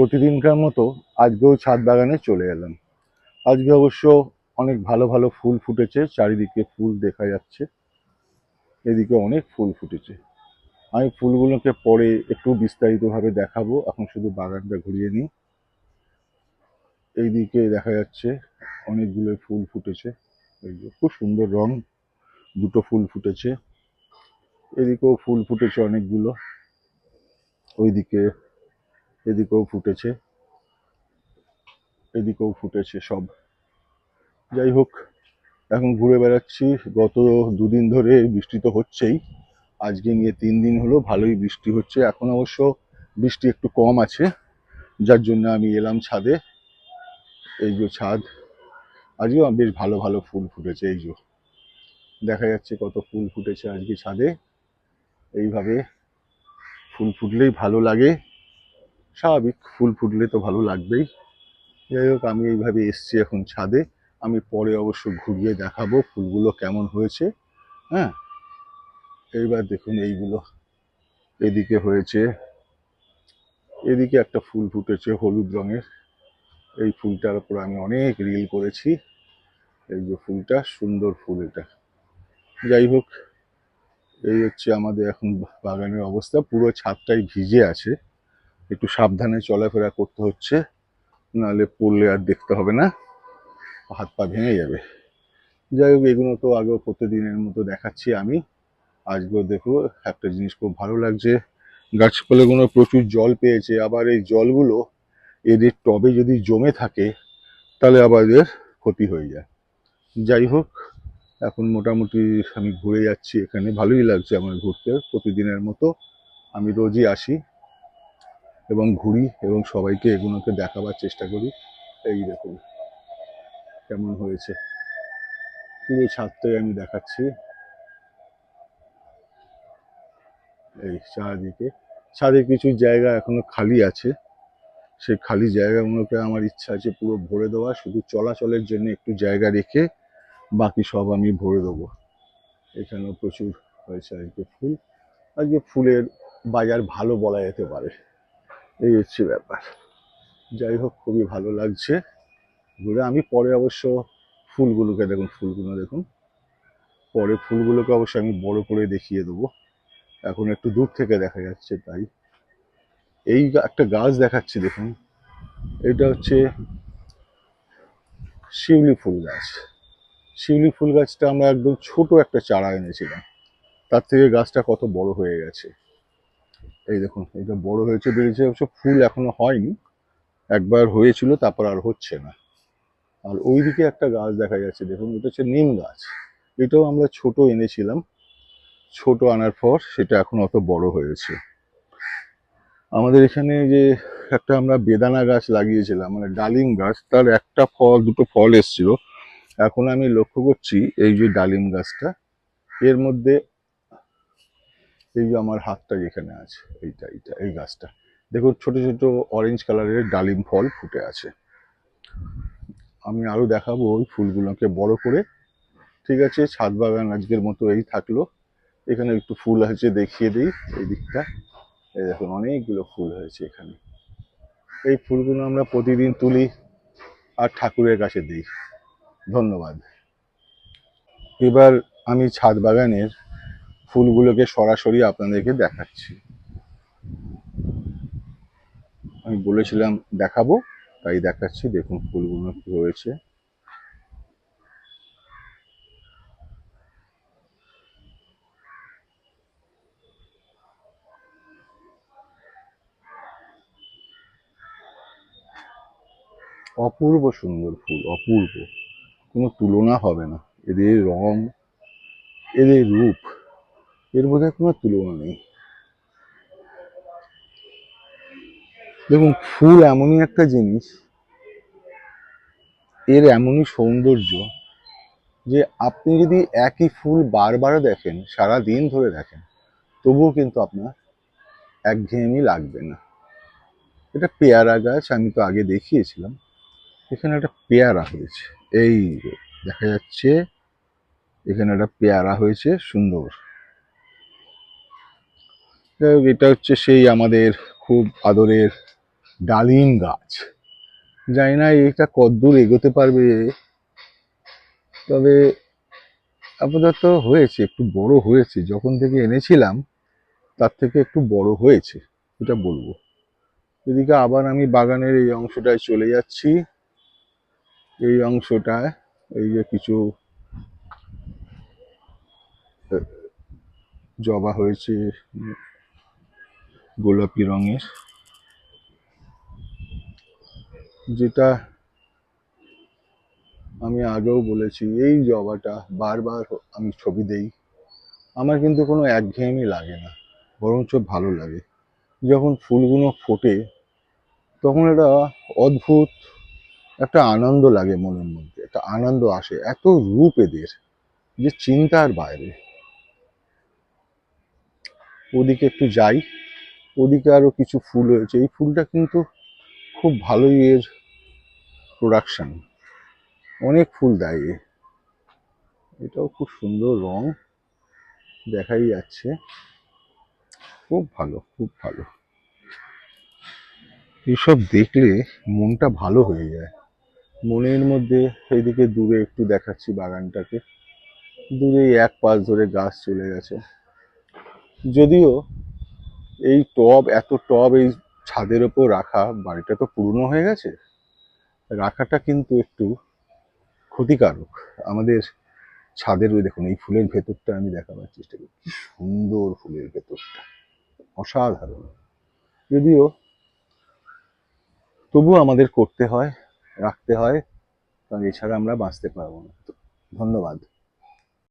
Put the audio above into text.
প্রতিদিনকার মতো আজকেও ছাদ বাগানে চলে এলাম। আজকে অবশ্য অনেক ভালো ভালো ফুল ফুটেছে, চারিদিকে ফুল দেখা যাচ্ছে। এদিকে অনেক ফুল ফুটেছে। আমি ফুলগুলোকে পরে একটু বিস্তারিতভাবে দেখাবো। এখন শুধু বাগানটা ঘুরিয়ে নিই। এইদিকে দেখা যাচ্ছে অনেকগুলো ফুল ফুটেছে। খুব সুন্দর রং, দুটো ফুল ফুটেছে। এদিকেও ফুল ফুটেছে অনেকগুলো। ওইদিকে এদিকেও ফুটেছে। এদিকেও ফুটেছে সব। যাই হোক, এখন ঘুরে বেড়াচ্ছি। গত দুদিন ধরে বৃষ্টি তো হচ্ছেই। আজকে নিয়ে তিন দিন হলো ভালোই বৃষ্টি হচ্ছে। এখন অবশ্য বৃষ্টি একটু কম আছে। যার জন্য আমি এলাম ছাদে। এই যে ছাদ, আজকেও বেশ ভালো ভালো ফুল ফুটেছে এই যে। দেখা যাচ্ছে কত ফুল ফুটেছে আজকে ছাদে। এইভাবে ফুল ফুটলেই ভালো লাগে। স্বাভাবিক, ফুল ফুটলে তো ভালো লাগবেই। যাই হোক, আমি এইভাবে এসছি এখন ছাদে। আমি পরে অবশ্য ঘুরিয়ে দেখাবো ফুলগুলো কেমন হয়েছে হ্যাঁ? এইবার দেখুন এইগুলো। এদিকে হয়েছে, এদিকে একটা ফুল ফুটেছে হলুদ রঙের। এই ফুলটার উপর আমি অনেক রিল করেছি। এই যে ফুলটা, সুন্দর ফুল এটা। যাই হোক, এই হচ্ছে আমাদের এখন বাগানের অবস্থা। পুরো ছাদটাই ভিজে আছে। একটু সাবধানে চলাফেরা করতে হচ্ছে, নাহলে পড়লে আর দেখতে হবে না, হাত পা ভেঙে যাবে। যাই হোক, এগুলো তো আগেও প্রতিদিনের মতো দেখাচ্ছি আমি। আজকেও দেখো, একটা জিনিস খুব ভালো লাগছে। গাছপালাগুলো প্রচুর জল পেয়েছে, আবার এই জলগুলো এদের টবে যদি জমে থাকে, তাহলে আবার এদের ক্ষতি হয়ে যায়। যাই হোক, এখন মোটামুটি আমি ঘুরে যাচ্ছি এখানে। ভালোই লাগছে আমার ঘুরতে, প্রতিদিনের মতো আমি রোজই আসি। এবং ঘুরি এবং সবাইকে এগুলোকে দেখাবার চেষ্টা করি। এই দেখুন, কেমন হয়েছে। পুরো ছাদটাই আমি দেখাচ্ছি। এই চারিদিকে। ছাদে কিছু জায়গা এখনও খালি আছে। সেই খালি জায়গাগুলোকে আমার ইচ্ছা আছে পুরো ভরে দেওয়া। শুধু চলাচলের জন্য একটু জায়গা রেখে বাকি সব আমি ভরে দেবো। এখানেও প্রচুর হয়েছে আজকে ফুল। আজকে ফুলের বাজার ভালো বলা যেতে পারে। এই হচ্ছে ব্যাপার। যাই হোক, খুবই ভালো লাগছে। ঘুরে আমি পরে অবশ্য ফুলগুলোকে দেখুন, ফুলগুলো দেখুন। পরে ফুলগুলোকে অবশ্য আমি বড় করে দেখিয়ে দেবো। এখন একটু দূর থেকে দেখা যাচ্ছে তাই। এই একটা গাছ দেখাচ্ছি দেখুন। এটা হচ্ছে শিউলি ফুল গাছ। শিউলি ফুল গাছটা আমরা একদম ছোট একটা চারা এনেছিলাম। তার থেকে গাছটা কত বড় হয়ে গেছে। এই দেখুন এটা বড় হয়েছে বেড়েছে অবশ্য ফুল এখনও হয়নি। একবার হয়েছিল, তারপর আর হচ্ছে না। আর ওইদিকে একটা গাছ দেখা যাচ্ছে, দেখুন, এটা হচ্ছে নিম গাছ। এটাও আমরা ছোট এনেছিলাম, ছোট আনার পর সেটা এখন অত বড় হয়েছে। আমাদের এখানে যে একটা আমরা বেদানা গাছ লাগিয়েছিলাম মানে ডালিম গাছ, তার একটা ফল, দুটো ফল এসেছিল। এখন আমি লক্ষ্য করছি, এই যে ডালিম গাছটা, এর মধ্যে এই যে আমার হাতটা যেখানে আছে, এইটা এইটা, এই গাছটা। দেখুন, ছোট ছোট অরেঞ্জ কালারের ডালিম ফল ফুটে আছে। আমি আরও দেখাবো ওই ফুলগুলোকে বড় করে। ঠিক আছে, ছাদ বাগান আজকের মতো এই থাকল। এখানে একটু ফুল আছে, দেখিয়ে দিই এই দিকটা। এই দেখুন, অনেকগুলো ফুল হয়েছে এখানে। এই ফুলগুলো আমরা প্রতিদিন তুলি আর ঠাকুরের কাছে দিই। ধন্যবাদ। এবার আমি ছাদ বাগানের ফুলগুলোকে সরাসরি আপনাদেরকে দেখাচ্ছি। আমি বলেছিলাম দেখাবো, তাই দেখাচ্ছি। দেখুন ফুলগুলো কি হয়েছে। অপূর্ব সুন্দর ফুল, অপূর্ব। কোনো তুলনা হবে না। এদের রং, এদের রূপ। এর বোধহয় কোনো তুলনা নেই। দেখুন, ফুল এমনই একটা জিনিস, এর এমনই সৌন্দর্য যে আপনি যদি একই ফুল বারবার দেখেন সারা দিন ধরে দেখেন, তবুও কিন্তু আপনার একঘেয়েমি লাগবে না। এটা পেয়ারা গাছ, আমি তো আগে দেখিয়েছিলাম, এখানে একটা পেয়ারা হয়েছে। এই দেখা যাচ্ছে, এখানে একটা পেয়ারা হয়েছে, সুন্দর। যাই হোক, এটা হচ্ছে সেই আমাদের খুব আদরের ডালিম গাছ। জানি না এটা কদ্দূর এগোতে পারবে। তবে আপাতত হয়েছে একটু বড় হয়েছে। যখন থেকে এনেছিলাম তার থেকে একটু বড় হয়েছে এটা বলব। এদিকে আবার আমি বাগানের এই অংশটায় চলে যাচ্ছি। এই অংশটায় এই যে কিছু জবা হয়েছে গোলাপি রঙের। যেটা আমি আগেও বলেছি, এই জবাটা বারবার আমি ছবি দেই। আমার কিন্তু কোনো একঘেয়েমি লাগে না, বরঞ্চ ভালো লাগে। যখন ফুলগুলো ফোটে, তখন একটা অদ্ভুত একটা আনন্দ লাগে মনের মধ্যে, একটা আনন্দ আসে, এত রূপ এদের যে চিন্তার বাইরে। ওদিকে একটু যাই। ওদিকে আরও কিছু ফুল হয়েছে। এই ফুলটা কিন্তু খুব ভালোই এর প্রোডাকশন অনেক ফুল দেয় এ। এটাও খুব সুন্দর রং দেখাই যাচ্ছে। খুব ভালো খুব ভালো। এসব দেখলে মনটা ভালো হয়ে যায়। মনের মধ্যে এইদিকে দূরে একটু দেখাচ্ছি বাগানটাকে। দূরে এক পাশ ধরে গাছ চলে গেছে। যদিও এই টব, এত টব এই ছাদের ওপর রাখা, বাড়িটা তো পুরনো হয়ে গেছে। রাখাটা কিন্তু একটু ক্ষতিকারক। আমাদের ছাদের ওই দেখুন, এই ফুলের ভেতরটা আমি দেখাবার চেষ্টা করি। কি সুন্দর ফুলের ভেতরটা। অসাধারণ। যদিও তবুও আমাদের করতে হয়, রাখতে হয়, কারণ এছাড়া আমরা বাঁচতে পারব না। ধন্যবাদ।